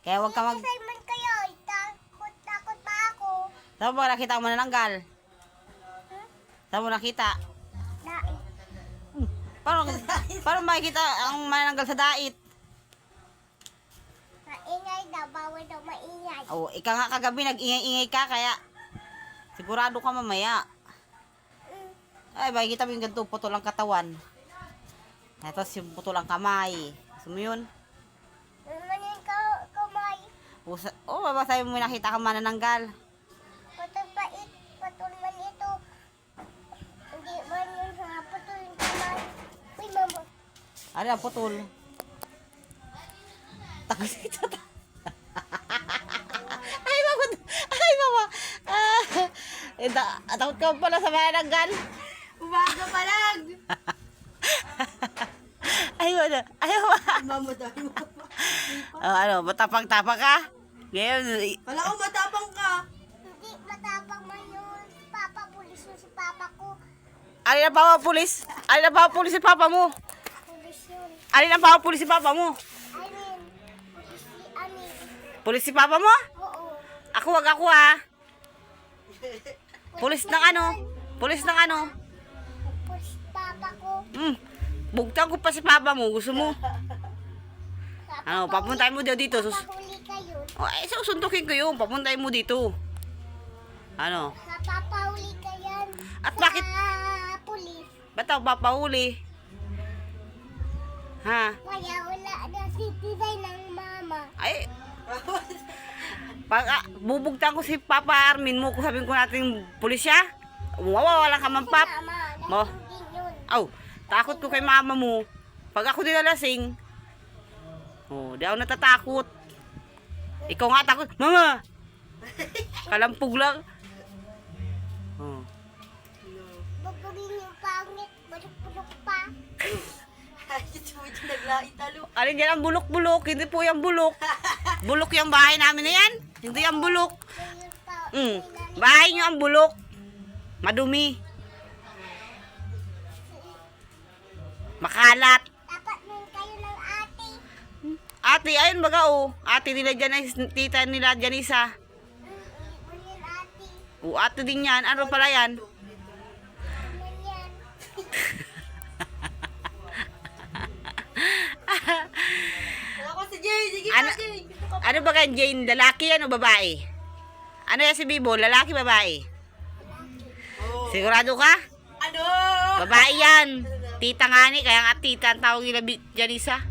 Kaya huwag ka mag... Simon kayo, takot, takot pa ako. Saan mo nakita ang manananggal? Saan mo nakita? Dait. Paano, paano makikita ang manananggal sa dait? Maingay daw, bawal daw maingay. Oh, ika nga kagabi nag-ingay-ingay ka kaya sigurado ka mamaya. Mm. Ay, makikita mo yung ganito, putol ang katawan. Tapos yung putol ang kamay. Gusto mo yun? Naman yung ka kamay. Usa, oh, babasahin mo nakita ka manananggal. Patol pa it, patol man ito. Hindi man yun sa patol yung kamay. Uy, mama. Ano putol? Takot ito. ay, mama. Ay, mama. Ah, eh, da- takot ka pala sa manananggal. Umaga pa lang. Ay, wala. Ay, wala. Mama tayo. Oh, ano, matapang-tapang ka? Ngayon, Wala ko matapang ka. Hindi matapang man yun. Papa, pulis yun si papa ko. alin ang papa pulis? Alin ang papa pulis si papa mo? Pulis yun. Alin ang papa pulis si papa mo? I mean, pulis si Ani. Pulis si papa mo? Oo. Ako wag ako ah. Pulis ng ano? Pulis ng ano? Pulis si papa ko. Hmm. Bugtang ko pa si papa mo. Gusto mo? Papa, Ano, papuntahin mo daw dito. Sus Papahuli ka oh, ay, susundukin ko yun. Papuntahin mo dito. Ano? Papahuli ka yan. At sa bakit- pulis. Ba't ako papahuli? Ha? Kaya wala na citizen ng mama. Ay, pag ah, bubugtan ko si Papa Armin mo, kung sabihin ko natin pulis siya, mawawala ka man, Pap. Mama, Mo. nahihindi yun. Aw, takot ko kay mama mo. Pag ako nilalasing, oh, di ako natatakot. Ikaw nga takot, mama! Kalampog lang. Oh. Bubugin yung pangit. Bulok-bulok pa. Alin yan ang bulok-bulok? Hindi po yung bulok. Bulok yung bahay namin na yan. Hindi yung bulok. Mm. Bahay nyo ang bulok. Madumi. Makalat. Ate, ayun baga oh. Ate nila Janice, tita nila Janisa. Mm, mm, yun ate. O ate din yan. Ano pala yan? Ano si. Sige Ano, pa, ano ba kayo, Jane? Lalaki yan o babae? Ano yan si Bibo? Lalaki, babae? Oh. Sigurado ka? Ano? Babae yan. Tita nga ni, kaya nga tita ang tawag nila Janisa.